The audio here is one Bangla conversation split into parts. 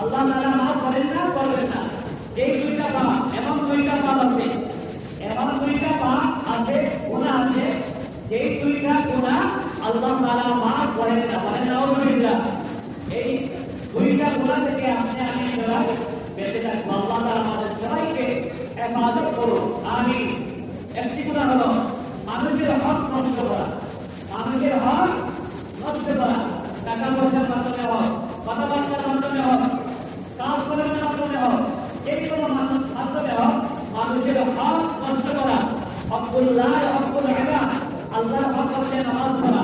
আল্লাহ তাআলা মাফ করেন না, করবেন না। এই দুইটা পা এমন দুইটা পা আছে। এমন দুইটা পা আছে গুণা আছে। যেই দুইটা গুণা আল্লাহ তাআলা মাফ করেন না, বলেন না দুইটা এই দুইটা গুণা থেকে আপনি আমি বেঁচে থাকব আল্লাহ তাআলা আমাদের সবাইকে হেফাজত করুন। আমি একটি গুণা হলো মানুষের হক নষ্ট করা মানুষের হক নষ্ট করা টাকা পয়সার মাধ্যমে হোক কথাবার্তার মাধ্যমে হোক কাজ করার মাধ্যমে হোক যে কোনো মানুষ মাধ্যমে হোক মানুষের হক নষ্ট করা হকুল্লাহ হকুল আলা আল্লাহর হক হচ্ছে নামাজ করা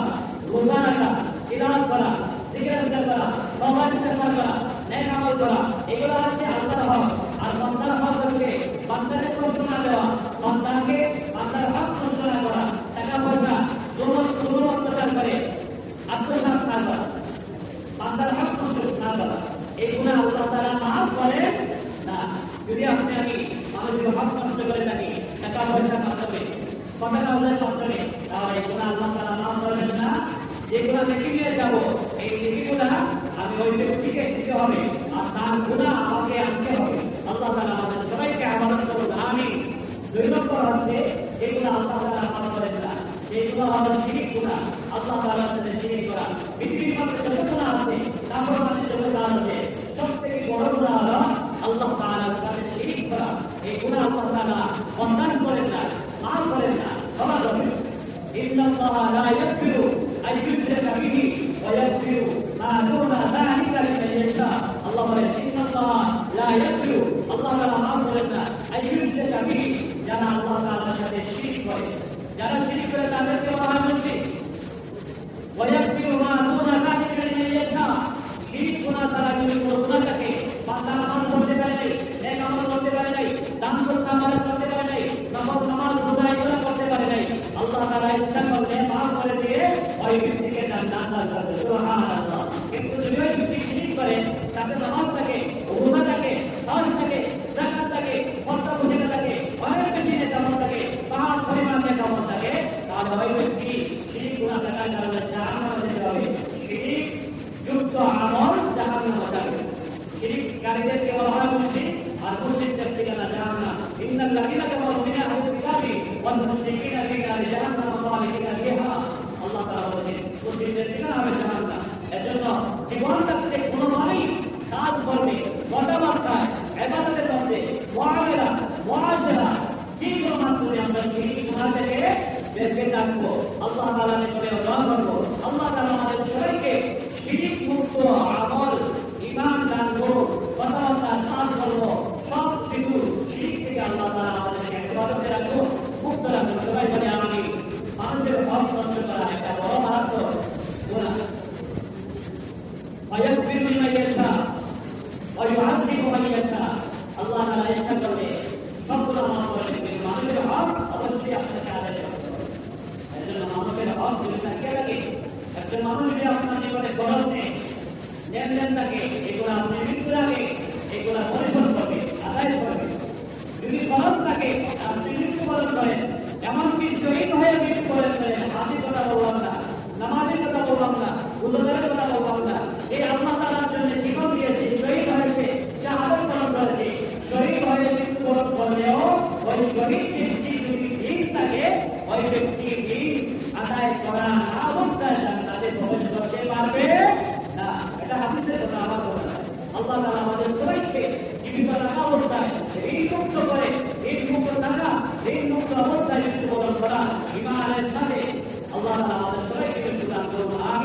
সিগারেট করা সমাজ সেবা করা, নেক আমল করা, এগুলো হচ্ছে আল্লাহর হক। আর পয়সা জমন অত্যাচার করে, আত্মসাৎ না করা, বান্দার আল্লাহ তারা মাফ করে না। যদি আপনি আমি মানুষের হক নষ্ট করে থাকি। টাকা পয়সার মাধ্যমে কথা কাজের মাধ্যমে তাহলে এগুলো আল্লাহ তারা মাফ করবেন না। যেগুলো দেখে নিয়ে যাব। এই নীতিগুলা আমি ওই ব্যক্তিকে দিতে হবে। আর তার গুণা আমাকে আনতে হবে। আল্লাহ তারা আমাদের সবাইকে আমাদের করুন। আমি দুই নম্বর হচ্ছে যেগুলো আল্লাহ তারা মাফ করেন না। যেগুলো আমাদের শিরিক গুণা আল্লাহ তাআলার আল্লাহ তাআলা বন্দান করেন না মাফ করেন না ক্ষমা করবেন إن الله لا يغفر أن يشرك به ويغفر ما دون ذلك لمن يشاء الله বলেন إن الله لا يغفر الله তাআলা মাফ করেন না أن يشرك به যারা আল্লাহ তাআলার সাথে শিরক করে যারা শিরিক করে তাদেরকে বলা হয় মুশরিক ويغفر আল্লাহ তাআলা ইচ্ছা করলে মাফ করে দিয়ে করবে কথাবার্তায় এবাদতের মধ্যে মহামেরা মহাসেরা কোনো মাধ্যমে আমরা সেই গুণা থেকে বেঁচে থাকব? আল্লাহ তাআলা করে দোয়া করব। আল্লাহ তালা আমাদের সবাইকে শিরিক মুক্ত যদি আপনার জন্য জীবন দিয়েছে, শহীদ হয়েছে শাহাদত মৃত্যুবরণ করলেও ওই ব্যক্তি থাকে, ওই ব্যক্তি ঠিক আদায় করা